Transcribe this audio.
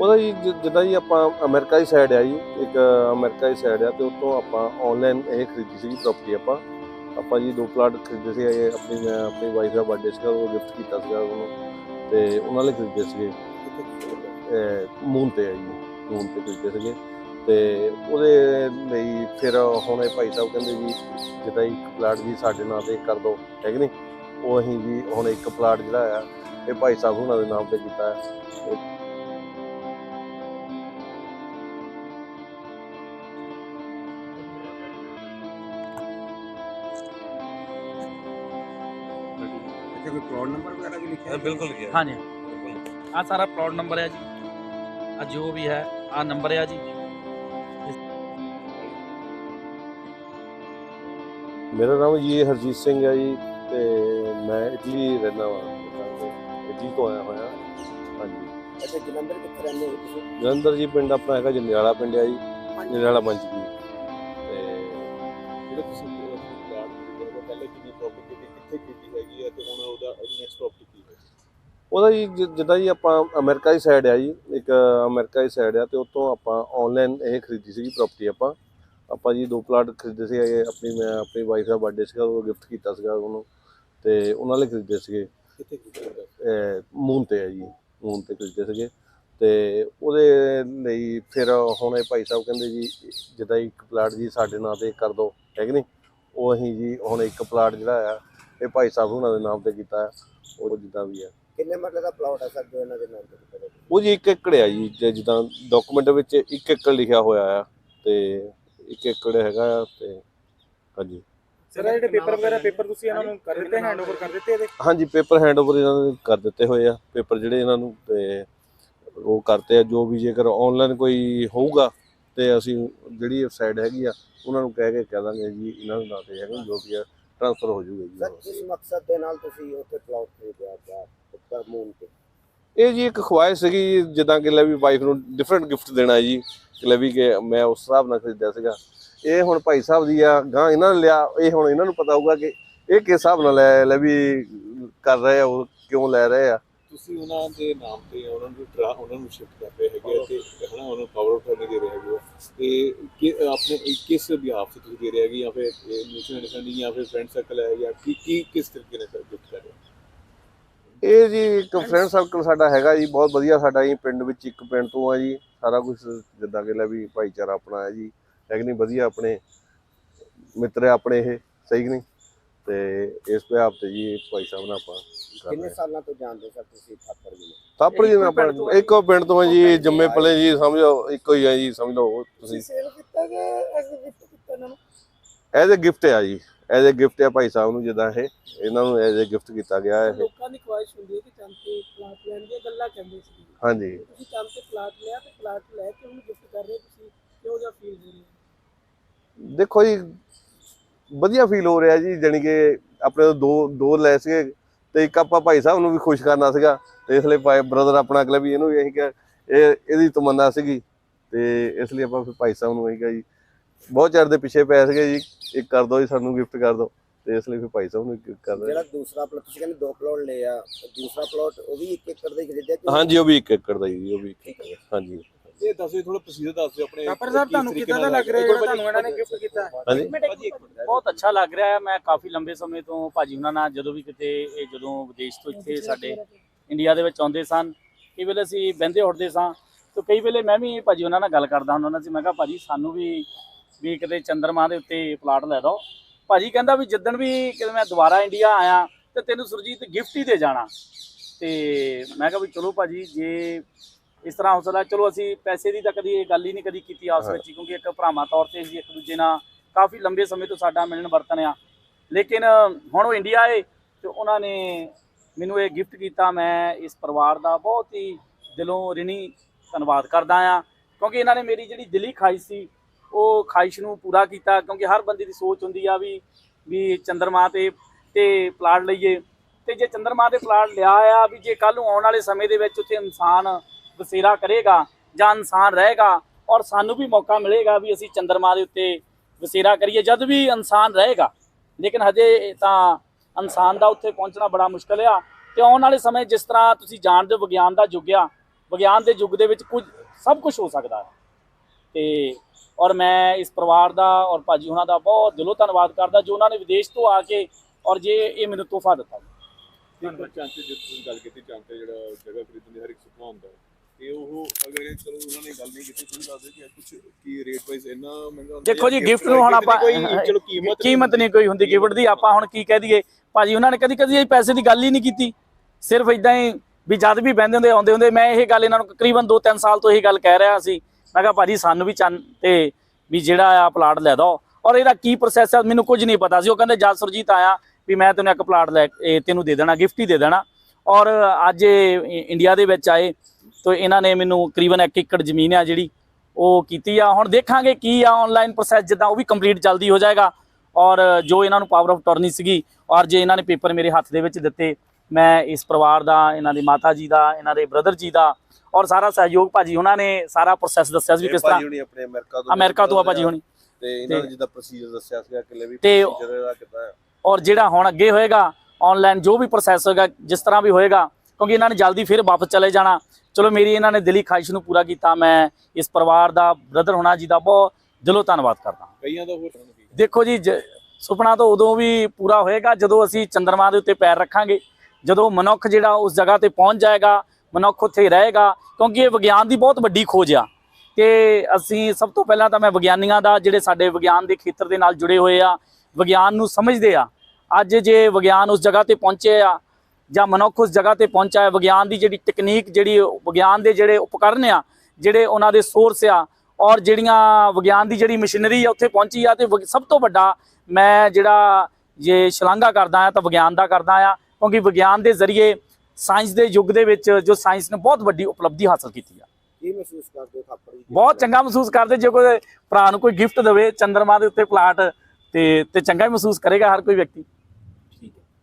ਉਹਦਾ ਜੀ ਜਿ- ਜਿੱਦਾਂ ਜੀ ਆਪਾਂ ਅਮਰੀਕਾ ਦੀ ਸਾਈਡ ਆ ਜੀ, ਇੱਕ ਅਮਰੀਕਾ ਦੀ ਸਾਈਡ ਆ ਤੇ ਉੱਥੋਂ ਆਪਾਂ ਆਨਲਾਈਨ ਇਹ ਖਰੀਦੀ ਸੀਗੀ ਪ੍ਰਾਪਰਟੀ ਆਪਾਂ। ਆਪਾਂ ਜੀ ਦੋ ਪਲਾਟ ਖਰੀਦੇ ਸੀ ਇਹ ਆਪਣੀ ਮੈਂ ਆਪਣੀ ਵਾਈਫ ਦਾ ਬਰਥਡੇ ਸੀਗਾ, ਉਹ ਗਿਫਟ ਕੀਤਾ ਸੀਗਾ ਉਹਨੂੰ ਤੇ ਉਹਨਾਂ ਨੇ ਖਰੀਦੇ ਸੀਗੇ। ਮੂਨ ਤੇ ਆ ਜੀ ਮੂਨ ਤੇ ਖਰੀਦੇ ਸੀਗੇ। ਤੇ ਉਹਦੇ ਲਈ ਫਿਰ ਹੁਣ ਇਹ ਭਾਈ ਸਾਹਿਬ ਕਹਿੰਦੇ ਜੀ, ਜਿੱਦਾਂ ਇੱਕ ਪਲਾਟ ਜੀ ਸਾਡੇ ਨਾਂ ਤੇ ਕਰ ਦਿਓ ਠੀਕ ਨਹੀਂ? ਉਹ ਅਸੀਂ ਜੀ ਹੁਣ ਇੱਕ ਪਲਾਟ ਜਿਹੜਾ ਆ, ਇਹ ਭਾਈ ਸਾਹਿਬ ਉਹਨਾਂ ਦੇ ਨਾਮ ਤੇ ਕੀਤਾ। ਹੈ मेरा नाम जी हरजीत सिंह है जी मैं इटली रहना वा इटली तो आया हुआ हाँ जी। जलंधर जी पिंड अपना है जंदियाला पिंड है जी। जंदियाला मंच जी ਕਿੰਨੀ ਪ੍ਰਾਪਰਟੀ ਦੀ ਕਿੱਥੇ ਕੀਤੀ ਹੈਗੀ ਹੈ ਤੇ ਹੁਣ ਉਹਦਾ ਨੈਕਸਟ ਪ੍ਰਾਪਰਟੀ ਕੀ ਹੈ? ਉਹਦਾ ਜੀ ਜਿ- ਜਿੱਦਾਂ ਜੀ ਆਪਾਂ ਅਮਰੀਕਾ ਦੀ ਸਾਈਡ ਆ ਜੀ ਇੱਕ ਅਮਰੀਕਾ ਦੀ ਸਾਈਡ ਆ ਤੇ ਉੱਥੋਂ ਆਪਾਂ ਆਨਲਾਈਨ ਇਹ ਖਰੀਦੀ ਸੀ ਪ੍ਰਾਪਰਟੀ ਆਪਾਂ। ਆਪਾਂ ਜੀ ਦੋ ਪਲਾਟ ਖਰੀਦੇ ਸੀ ਇਹ ਆਪਣੀ ਮੈਂ ਆਪਣੀ ਵਾਈਫ ਦਾ ਬਰਥਡੇ ਸੀਗਾ ਉਹ ਗਿਫਟ ਕੀਤਾ ਸੀਗਾ ਉਹਨੂੰ ਤੇ ਉਹਨਾਂ ਲਈ ਖਰੀਦੇ ਸੀਗੇ। ਕਿੱਥੇ ਖਰੀਦਿਆ ਮੂਨ ਤੇ ਹੈ ਜੀ ਮੂਨ ਤੇ ਖਰੀਦੇ ਸੀਗੇ। ਤੇ ਉਹਦੇ ਲਈ ਫਿਰ ਹੁਣ ਇਹ ਭਾਈ ਸਾਹਿਬ ਕਹਿੰਦੇ ਜੀ ਜਿੱਦਾਂ ਇੱਕ ਪਲਾਟ ਜੀ ਸਾਡੇ ਨਾਂ ਤੇ ਕਰ ਦਿਓ ਹੈ ਕਿ ਨਹੀਂ? ਉਹ ਅਸੀਂ ਜੀ ਹੁਣ ਇੱਕ ਪਲਾਟ ਜਿਹੜਾ ਆ ਇਹ ਭਾਈ ਸਾਹਿਬ ਉਹਨਾਂ ਦੇ ਨਾਮ ਤੇ ਕੀਤਾ ਹੈ ਉਹ ਜਿੱਦਾਂ ਵੀ ਹੈ ਕਿੰਨੇ ਮਰਲੇ ਦਾ ਪਲਾਟ ਹੈ ਸਰ ਜੋ ਇਹਨਾਂ ਦੇ ਨਾਮ ਤੇ ਕੀਤਾ? ਉਹ ਜੀ ਇੱਕ ਏਕੜ ਆ ਜੀ ਜੇ ਜਿੱਦਾਂ ਡਾਕੂਮੈਂਟ ਵਿੱਚ ਇੱਕ ਏਕੜ ਲਿਖਿਆ ਹੋਇਆ ਆ ਤੇ ਇੱਕ ਏਕੜ ਹੈਗਾ ਆ ਤੇ ਹਾਂਜੀ। ਸਰ ਇਹ ਜਿਹੜੇ ਪੇਪਰ ਵਗੈਰਾ ਪੇਪਰ ਤੁਸੀਂ ਇਹਨਾਂ ਨੂੰ ਕਰ ਦਿੱਤੇ ਹੈਂਡਓਵਰ ਕਰ ਦਿੱਤੇ ਇਹਦੇ? ਹਾਂਜੀ ਪੇਪਰ ਹੈਂਡਓਵਰ ਇਹਨਾਂ ਨੇ ਕਰ ਦਿੱਤੇ ਹੋਏ ਆ ਪੇਪਰ ਜਿਹੜੇ ਇਹਨਾਂ ਨੂੰ ਤੇ ਉਹ ਕਰਤੇ ਆ ਜੋ ਵੀ ਜੇਕਰ ਆਨਲਾਈਨ ਕੋਈ ਹੋਊਗਾ ਤੇ ਅਸੀਂ ਜਿਹੜੀ ਸਾਈਡ ਹੈਗੀ ਆ ਉਹਨਾਂ ਨੂੰ ਕਹਿ ਕੇ ਕਹਿ ਦਾਂਗੇ ਜੀ ਇਹਨਾਂ ਦੇ ਨਾਂ ਤੇ ਹੈਗਾ ਜੋ ਵੀ ਆ ਟ੍ਰਾਂਸਫਰ ਹੋ ਸਰ ਜੀ ਕਿਸ ਮਕਸਦ ਦੇ ਨਾਲ ਤੁਸੀਂ ਉੱਥੇ ਪਲਾਟ ਖਰੀਦਿਆ ਗਿਆ ਉੱਪਰ ਮੂਨ ਤੇ? ਇਹ ਜੀ ਇੱਕ ਖੁਆਇਸ਼ ਸੀਗੀ ਜਿੱਦਾਂ ਕਿ ਲੈ ਵੀ ਵਾਈਫ ਨੂੰ ਡਿਫਰੈਂਟ ਗਿਫਟ ਦੇਣਾ ਹੈ ਜੀ ਕਿ ਲੈ ਵੀ ਕਿ ਮੈਂ ਉਸ ਹਿਸਾਬ ਨਾਲ ਖਰੀਦਿਆ ਸੀਗਾ। ਇਹ ਹੁਣ ਭਾਈ ਸਾਹਿਬ ਦੀ ਆ ਗਾਂ ਇਹਨਾਂ ਨੇ ਲਿਆ ਇਹ ਹੁਣ ਇਹਨਾਂ ਨੂੰ ਪਤਾ ਹੋਊਗਾ ਕਿ ਇਹ ਕਿਸ ਹਿਸਾਬ ਨਾਲ ਲੈ ਲੈ ਵੀ ਕਰ ਰਹੇ ਆ ਉਹ ਕਿਉਂ ਲੈ ਰਹੇ ਆ। ਤੁਸੀਂ ਉਹਨਾਂ ਦੇ ਨਾਮ ਤੇ ਉਹਨਾਂ ਨੂੰ ਟਰਾ ਉਹਨਾਂ ਨੂੰ ਸ਼ਿਫਟ ਕਰ ਰਹੇ ਹੈਗੇ ਤੇ ਹਨਾ, ਉਹਨਾਂ ਨੂੰ ਪਾਵਰ ਆਫ ਨਹੀਂ ਦੇ ਰਹੇ ਹੈਗੇ ਹੋ। ਤੇ ਕਿ ਆਪਣੇ ਕਿਸ ਬਿਹਾਫ ਤੇ ਤੁਸੀਂ ਦੇ ਰਹੇ ਹੈਗੇ ਜਾਂ ਫਿਰ ਮਿਊਚੁਅਲ ਅੰਡਰਸਟੈਂਡਿੰਗ ਜਾਂ ਫਿਰ ਫਰੈਂਡ ਸਰਕਲ ਹੈ ਜਾਂ ਕੀ ਕੀ, ਕਿਸ ਤਰੀਕੇ ਨਾਲ ਗਿਫਟ ਕਰ ਰਹੇ ਇਹ ਜੀ ਇੱਕ ਫਰੈਂਡ ਸਰਕਲ ਸਾਡਾ ਹੈਗਾ ਜੀ, ਬਹੁਤ ਵਧੀਆ ਸਾਡਾ ਜੀ, ਪਿੰਡ ਵਿੱਚ ਇੱਕ ਪਿੰਡ ਤੋਂ ਆ ਜੀ, ਸਾਰਾ ਕੁਝ ਜਿੱਦਾਂ ਕਿ ਲੈ ਵੀ ਭਾਈਚਾਰਾ ਆਪਣਾ ਹੈ ਜੀ, ਹੈ ਨਹੀਂ, ਵਧੀਆ ਆਪਣੇ ਮਿੱਤਰ ਆਪਣੇ ਇਹ, ਸਹੀ ਕਿ ਨਹੀਂ ਤੇ ਇਸ ਪਿਆਰ ਤੇ ਜੀ ਭਾਈ ਸਾਹਿਬ ਨਾਲ ਆਪਾਂ ਕਰ ਕਿੰਨੇ ਸਾਲਾਂ ਤੋਂ ਜਾਣਦੇ ਸਰ ਤੁਸੀਂ ਥਾਪਰ ਜੀ ਨੂੰ ਤਾਪੜ ਜੀ ਨਾਲ ਆਪਾਂ ਇੱਕੋ ਪਿੰਡ ਤੋਂ ਆ ਜੀ ਜੰਮੇ ਪਲੇ ਜੀ ਸਮਝੋ ਇੱਕੋ ਹੀ ਆ ਜੀ ਸਮਝ ਲਓ ਤੁਸੀਂ ਸੇਲ ਕੀਤਾ ਕਿ ਐਸੇ ਗਿਫਟ ਕੀਤਾ ਇਹਨਾਂ ਨੂੰ? ਐਜ਼ ਅ ਗਿਫਟ ਆ ਜੀ ਐਜ਼ ਅ ਗਿਫਟ ਆ ਭਾਈ ਸਾਹਿਬ ਨੂੰ ਜਿੱਦਾਂ ਇਹ ਇਹਨਾਂ ਨੂੰ ਐਜ਼ ਅ ਗਿਫਟ ਕੀਤਾ ਗਿਆ ਹੈ ਇਹ। ਲੋਕਾਂ ਦੀ ਖੁਆਇਸ਼ ਹੁੰਦੀ ਹੈ ਕਿ ਚੰਦ ਤੇ ਪਲਾਟ ਲੈਣ ਦੀ ਗੱਲਾਂ ਕਹਿੰਦੇ ਸੀ। ਹਾਂਜੀ। ਤੁਸੀਂ ਚੰਦ ਤੇ ਪਲਾਟ ਲਿਆ ਤੇ ਪਲਾਟ ਲੈ ਕੇ ਉਹਨੂੰ ਗਿਫਟ ਕਰ ਰਹੇ ਹੋ ਤੁਸੀਂ ਕਿਹੋ ਜਿਹਾ ਫੀਲ ਹੋ ਰਿਹਾ? ਦੇਖੋ ਜੀ ਵਧੀਆ ਫੀਲ ਹੋ ਰਿਹਾ ਜੀ ਜਾਣੀ ਕਿ ਆਪਣੇ ਦੋ ਦੋ ਲੈ ਸੀਗੇ ਤੇ ਇੱਕ ਆਪਾਂ ਭਾਈ ਸਾਹਿਬ ਨੂੰ ਵੀ ਖੁਸ਼ ਕਰਨਾ ਸੀਗਾ ਤੇ ਇਸ ਲਈ ਭਾਈ ਬ੍ਰਦਰ ਆਪਣਾ ਅਗਲਾ ਵੀ ਇਹਨੂੰ ਵੀ ਇਹੀ ਕਿ ਇਹ ਇਹਦੀ ਤਮੰਨਾ ਸੀਗੀ ਤੇ ਇਸ ਲਈ ਆਪਾਂ ਫਿਰ ਭਾਈ ਸਾਹਿਬ ਨੂੰ ਇਹੀ ਕਿਹਾ ਜੀ ਬਹੁਤ ਚਿਰ ਦੇ ਪਿੱਛੇ ਪੈ ਸੀਗੇ ਜੀ ਇੱਕ ਕਰ ਦਿਓ ਜੀ ਸਾਨੂੰ ਗਿਫਟ ਕਰ ਦਿਓ ਤੇ ਇਸ ਲਈ ਫਿਰ ਭਾਈ ਸਾਹਿਬ ਨੂੰ ਕਰ ਦਿਓ ਜਿਹੜਾ ਦੂਸਰਾ ਪਲਾਟ ਤੁਸੀਂ ਕਹਿੰਦੇ ਦੋ ਪਲਾਟ ਲਏ ਆ ਦੂਸਰਾ ਪਲਾਟ ਉਹ ਵੀ ਇੱਕ ਏਕੜ ਦਾ ਹੀ ਖਰੀਦਿਆ ਹਾਂਜੀ ਉਹ ਵੀ ਇੱਕ ਏਕੜ ਦਾ ਜੀ ਉਹ ਵੀ ਏਕੜ ਦਾ। ਹਾਂਜੀ ਇਹ ਦੱਸੋ ਥੋੜਾ ਪ੍ਰੋਸੀਜਰ ਦੱਸ ਦਿਓ ਆਪਣੇ ਥਾਪਰ ਸਾਹਿਬ ਤੁਹਾਨੂੰ ਕਿਦਾਂ ਦਾ ਲੱਗ ਰਿਹਾ ਜਿਹੜਾ ਤੁਹਾਨੂੰ ਇਹਨਾਂ ਨੇ ਗਿਫਟ ਕੀਤਾ? ਹਾਂਜੀ। ਬਹੁਤ ਅੱਛਾ ਲੱਗ ਰਿਹਾ ਹੈ। ਮੈਂ ਕਾਫੀ ਲੰਬੇ ਸਮੇਂ ਤੋਂ ਭਾਜੀ ਉਹਨਾਂ ਨਾਲ ਜਦੋਂ ਵੀ ਕਿਤੇ ਇਹ ਜਦੋਂ ਵਿਦੇਸ਼ ਤੋਂ ਇੱਥੇ ਸਾਡੇ ਇੰਡੀਆ ਦੇ ਵਿੱਚ ਆਉਂਦੇ ਸਨ ਕਈ ਵੇਲੇ ਅਸੀਂ ਬਹਿੰਦੇ ਉੱਠਦੇ ਸਾਂ। ਤੇ ਕਈ ਵੇਲੇ ਮੈਂ ਵੀ ਭਾਜੀ ਉਹਨਾਂ ਨਾਲ ਗੱਲ ਕਰਦਾ ਹੁੰਦਾ ਸੀ। ਮੈਂ ਕਿਹਾ ਭਾਜੀ ਸਾਨੂੰ ਵੀ ਵੀ ਕਿਤੇ ਚੰਦਰਮਾ ਦੇ ਉੱਤੇ ਪਲਾਟ ਲੈ ਦਿਓ। ਭਾਜੀ ਕਹਿੰਦਾ ਵੀ ਜਿੱਦਣ ਵੀ ਕਿਤੇ ਮੈਂ ਦੁਬਾਰਾ ਇੰਡੀਆ ਆਇਆ ਤੇ ਤੈਨੂੰ ਸੁਰਜੀਤ ਗਿਫਟ ਹੀ ਦੇ ਜਾਣਾ। ਤੇ ਮੈਂ ਕਿਹਾ ਵੀ ਚਲੋ ਭਾਜੀ ਜੇ ਇਸ ਤਰ੍ਹਾਂ ਹੋ ਚਲੋ ਅਸੀਂ ਪੈਸੇ ਦੀ ਤਾਂ ਕਦੀ ਇਹ ਗੱਲ ਹੀ ਨਹੀਂ ਕਦੀ ਕੀਤੀ ਆਪਸ ਵਿੱਚ ਹੀ, ਕਿਉਂਕਿ ਇੱਕ ਭਰਾਵਾਂ ਤੌਰ ਤੇ ਅਸੀਂ ਇੱਕ ਦੂਜੇ ਨਾਲ ਕਾਫੀ ਲੰਬੇ ਸਮੇਂ ਤੋਂ ਸਾਡਾ ਮਿਲਣ ਵਰਤਨ ਆ। ਲੇਕਿਨ ਹੁਣ ਉਹ ਇੰਡੀਆ ਆਏ ਤੇ ਉਹਨਾਂ ਨੇ ਮੈਨੂੰ ਇਹ ਗਿਫਟ ਕੀਤਾ ਮੈਂ ਇਸ ਪਰਿਵਾਰ ਦਾ ਬਹੁਤ ਹੀ ਦਿਲੋਂ ਰਿਣੀ ਧੰਨਵਾਦ ਕਰਦਾ ਆ ਕਿਉਂਕਿ ਇਹਨਾਂ ਨੇ ਮੇਰੀ ਜਿਹੜੀ ਦਿਲੀ ਖਾਹਿਸ਼ ਸੀ ਉਹ ਖਾਹਿਸ਼ ਨੂੰ ਪੂਰਾ ਕੀਤਾ ਕਿਉਂਕਿ ਹਰ ਬੰਦੇ ਦੀ ਸੋਚ ਹੁੰਦੀ ਆ ਵੀ ਵੀ ਚੰਦਰਮਾ ਤੇ ਤੇ ਪਲਾਟ ਲਈਏ। ਤੇ ਜੇ ਚੰਦਰਮਾ ਤੇ ਪਲਾਟ ਲਿਆ ਆ ਵੀ ਜੇ ਕੱਲ ਨੂੰ ਆਉਣ ਵਾਲੇ ਸਮੇਂ ਦੇ ਵਿੱਚ ਉੱਥੇ ਇਨਸਾਨ ਬਸੇਰਾ ਕਰੇਗਾ ਜਾਂ ਇਨਸਾਨ ਰਹੇਗਾ ਔਰ ਸਾਨੂੰ ਵੀ ਮੌਕਾ ਮਿਲੇਗਾ ਵੀ ਅਸੀਂ ਚੰਦਰਮਾ ਦੇ ਉੱਤੇ ਬਸੇਰਾ ਕਰੀਏ, ਜਦ ਵੀ ਇਨਸਾਨ ਰਹੇਗਾ। ਲੇਕਿਨ ਹਜੇ ਤਾਂ ਇਨਸਾਨ ਦਾ ਉੱਥੇ ਪਹੁੰਚਣਾ ਬੜਾ ਮੁਸ਼ਕਲ ਆ ਤੇ ਆਉਣ ਵਾਲੇ ਸਮੇਂ ਜਿਸ ਤਰ੍ਹਾਂ ਤੁਸੀਂ ਜਾਣਦੇ ਹੋ ਵਿਗਿਆਨ ਦਾ ਯੁੱਗ ਆ, ਵਿਗਿਆਨ ਦੇ ਯੁੱਗ ਦੇ ਵਿੱਚ ਕੁਝ ਸਭ ਕੁਝ ਹੋ ਸਕਦਾ ਹੈ। ਤੇ ਔਰ ਮੈਂ ਇਸ ਪਰਿਵਾਰ ਦਾ ਔਰ ਭਾਜੀ ਉਹਨਾਂ ਦਾ ਬਹੁਤ ਦਿਲੋਂ ਧੰਨਵਾਦ ਕਰਦਾ ਜੋ ਉਹਨਾਂ ਨੇ ਵਿਦੇਸ਼ ਤੋਂ ਆ ਕੇ ਔਰ ਜੇ ਇਹ ਮੈਨੂੰ ਤੋਹਫਾ ਦਿੱਤਾ। ਇੱਕ ਚਾਂਤੇ ਜੇ ਤੁਸੀਂ ਗੱਲ ਕੀਤੀ ਚਾਂਤੇ ਜਿਹੜਾ ਜਗ੍ਹਾ ਖਰੀਦਣ ਦੀ ਹਰ ਇੱਕ ਸੁਪਨਾ ਹੁੰਦਾ ਹੈ। ਤੇ ਉਹ ਅਗਰ ਇਹ ਚਲੋ ਉਹਨਾਂ ਨੇ ਗੱਲ ਨਹੀਂ ਕੀਤੀ ਤੁਸੀਂ ਦੱਸਦੇ ਕਿ ਕੁਝ ਕੀ ਰੇਟ ਵਾਈਜ਼ ਇੰਨਾ ਮਹਿੰਗਾ ਹੁੰਦਾ ਦੇਖੋ ਜਾਂ ਗਿਫਟ ਨੂੰ ਹੁਣ ਆਪਾਂ ਚਲੋ ਕੀਮਤ ਕੀਮਤ ਨਹੀਂ ਕੋਈ ਹੁੰਦੀ ਗਿਫਟ ਦੀ ਆਪਾਂ ਹੁਣ ਕੀ ਕਹਿ ਦਈਏ ਭਾਜੀ ਉਹਨਾਂ ਨੇ ਕਦੀ ਕਦੀ ਇਹ ਪੈਸੇ ਦੀ ਗੱਲ ਹੀ ਨਹੀਂ ਕੀਤੀ। ਸਿਰਫ ਇਦਾਂ ਹੀ ਵੀ ਜਦ ਵੀ ਬਹਿੰਦੇ ਹੁੰਦੇ ਆਉਂਦੇ ਹੁੰਦੇ ਮੈਂ ਇਹ ਗੱਲ ਇਹਨਾਂ ਨੂੰ ਤਕਰੀਬਨ 2-3 ਸਾਲ ਤੋਂ ਇਹ ਗੱਲ ਕਹਿ ਰਿਹਾ ਸੀ। ਮੈਂ ਕਿਹਾ ਭਾਜੀ ਸਾਨੂੰ ਵੀ ਚੰਨ ਤੇ ਵੀ ਜਿਹੜਾ ਆ ਪਲਾਟ ਲੈ ਦੋ ਔਰ ਇਹਦਾ ਕੀ ਪ੍ਰੋਸੈਸ ਹੈ ਮੈਨੂੰ ਕੁਝ ਨਹੀਂ ਪਤਾ ਸੀ। ਉਹ ਕਹਿੰਦੇ ਜਦ ਸੁਰਜੀਤ ਆਇਆ ਵੀ ਮੈਂ ਤੈਨੂੰ ਇੱਕ ਪਲਾਟ ਲੈ ਤੈਨੂੰ ਦੇ ਦੇਣਾ ਗਿਫਟ ਹੀ ਦੇ ਦੇਣਾ। ਔਰ ਅੱਜ ਇੰਡੀਆ ਦੇ ਵਿੱਚ ਆਏ ਤੋ ਇਹਨਾਂ ਨੇ ਮੈਨੂੰ ਤਕਰੀਬਨ 1 ਏਕੜ ਜ਼ਮੀਨ ਆ ਜਿਹੜੀ ਉਹ ਕੀਤੀ ਆ। ਹੁਣ ਦੇਖਾਂਗੇ ਕੀ ਆ ਆਨਲਾਈਨ ਪ੍ਰੋਸੈਸ ਜਿੱਦਾਂ ਉਹ ਵੀ ਕੰਪਲੀਟ ਜਲਦੀ ਹੋ ਜਾਏਗਾ। ਔਰ ਜੋ ਇਹਨਾਂ ਨੂੰ ਪਾਵਰ ਆਫ ਟਰਨੀ ਸੀਗੀ ਔਰ ਜੇ ਇਹਨਾਂ ਨੇ ਪੇਪਰ ਮੇਰੇ ਹੱਥ ਦੇ ਵਿੱਚ ਦਿੱਤੇ ਮੈਂ ਇਸ ਪਰਿਵਾਰ ਦਾ ਇਹਨਾਂ ਦੀ ਮਾਤਾ ਜੀ ਦਾ ਇਹਨਾਂ ਦੇ ਬ੍ਰਦਰ ਜੀ ਦਾ ਔਰ ਸਾਰਾ ਸਹਿਯੋਗ ਭਾਜੀ ਉਹਨਾਂ ਨੇ ਸਾਰਾ ਪ੍ਰੋਸੈਸ ਦੱਸਿਆ ਸੀ ਵੀ ਕਿਸ ਤਰ੍ਹਾਂ ਆਪਣੇ ਅਮਰੀਕਾ ਤੋਂ ਅਮਰੀਕਾ ਤੋਂ ਆ ਭਾਜੀ ਹੁਣੀ। ਤੇ ਇਹਨਾਂ ਨੇ ਜਿੱਦਾਂ ਪ੍ਰੋਸੀਜਰ ਦੱਸਿਆ ਸੀਗਾ ਕਿ ਲੈ ਵੀ ਦਾ ਕਿੱਦਾਂ ਹੈ ਔਰ ਜਿਹੜਾ ਹੁਣ ਅੱਗੇ ਹੋਏਗਾ ਆਨਲਾਈਨ ਜੋ ਵੀ ਪ੍ਰੋਸੈਸ ਹੋਏਗਾ ਜਿਸ ਤਰ੍ਹਾਂ ਵੀ ਹੋਏਗਾ ਕਿਉਂਕਿ ਇਹਨਾਂ ਨੇ ਜਲਦੀ ਫਿਰ ਵਾਪਸ ਚਲੇ ਜਾਣਾ। ਚਲੋ ਮੇਰੀ ਇਹਨਾਂ ਨੇ ਦਿਲੀ ਖਾਹਿਸ਼ ਨੂੰ ਪੂਰਾ ਕੀਤਾ ਮੈਂ ਇਸ ਪਰਿਵਾਰ ਦਾ ਬ੍ਰਦਰ ਹੋਣਾ ਜੀ ਦਾ ਬਹੁਤ ਦਿਲੋਂ ਧੰਨਵਾਦ ਕਰਦਾ ਕਈਆਂ ਦਾ ਹੋਰ ਦੇਖੋ ਜੀ ਜ- ਸੁਪਨਾ ਤਾਂ ਉਦੋਂ ਵੀ ਪੂਰਾ ਹੋਏਗਾ ਜਦੋਂ ਅਸੀਂ ਚੰਦਰਮਾ ਦੇ ਉੱਤੇ ਪੈਰ ਰੱਖਾਂਗੇ ਜਦੋਂ ਮਨੁੱਖ ਜਿਹੜਾ ਉਸ ਜਗ੍ਹਾ ਤੇ ਪਹੁੰਚ ਜਾਏਗਾ ਮਨੁੱਖ ਉੱਥੇ ਰਹੇਗਾ ਕਿਉਂਕਿ ਇਹ ਵਿਗਿਆਨ ਦੀ ਬਹੁਤ ਵੱਡੀ ਖੋਜ ਆ। ਤੇ ਅਸੀਂ ਸਭ ਤੋਂ ਪਹਿਲਾਂ ਤਾਂ ਮੈਂ ਵਿਗਿਆਨੀਆਂ ਦਾ ਜਿਹੜੇ ਸਾਡੇ ਵਿਗਿਆਨ ਦੇ ਖੇਤਰ ਦੇ ਨਾਲ ਜੁੜੇ ਹੋਏ ਆ ਵਿਗਿਆਨ ਨੂੰ ਸਮਝਦੇ ਆ। ਅੱਜ ਜੇ ਵਿਗਿਆਨ ਉਸ ਜਗ੍ਹਾ ਤੇ ਪਹੁੰਚੇ ਆ ਜਾਂ ਮਨੁੱਖ ਉਸ ਜਗ੍ਹਾ ਤੇ ਪਹੁੰਚਾ ਹੈ ਵਿਗਿਆਨ ਦੀ ਜਿਹੜੀ ਟੈਕਨੀਕ ਜਿਹੜੀ ਵਿਗਿਆਨ ਦੇ ਜਿਹੜੇ ਉਪਕਰਨ ਆ ਜਿਹੜੇ ਉਹਨਾਂ ਦੇ ਸੋਰਸ ਆ ਔਰ ਜਿਹੜੀਆਂ ਵਿਗਿਆਨ ਦੀ ਜਿਹੜੀ ਮਸ਼ੀਨਰੀ ਆ ਉੱਥੇ ਪਹੁੰਚੀ ਆ ਤੇ ਸਭ ਤੋਂ ਵੱਡਾ ਮੈਂ ਜਿਹੜਾ ਜੇ ਸ਼ਲਾਘਾ ਕਰਦਾ ਆ ਤਾਂ ਵਿਗਿਆਨ ਦਾ ਕਰਦਾ ਆ ਕਿਉਂਕਿ ਵਿਗਿਆਨ ਦੇ ਜ਼ਰੀਏ ਸਾਇੰਸ ਦੇ ਯੁੱਗ ਦੇ ਵਿੱਚ ਜੋ ਸਾਇੰਸ ਨੇ ਬਹੁਤ ਵੱਡੀ ਉਪਲਬਧੀ ਹਾਸਲ ਕੀਤੀ ਆ। ਕੀ ਮਹਿਸੂਸ ਕਰਦੇ ਥਾਪੜ ਦੀ ਬਹੁਤ ਚੰਗਾ ਮਹਿਸੂਸ ਕਰਦੇ ਜੇ ਕੋਈ ਭਰਾ ਨੂੰ ਕੋਈ ਗਿਫਟ ਦੇਵੇ ਚੰਦਰਮਾ ਦੇ ਉੱਤੇ ਪਲਾਟ ਤੇ ਤੇ ਚੰਗਾ ਹੀ ਮਹਿਸੂਸ ਕਰੇਗਾ ਹਰ ਕੋਈ ਵਿਅਕਤੀ।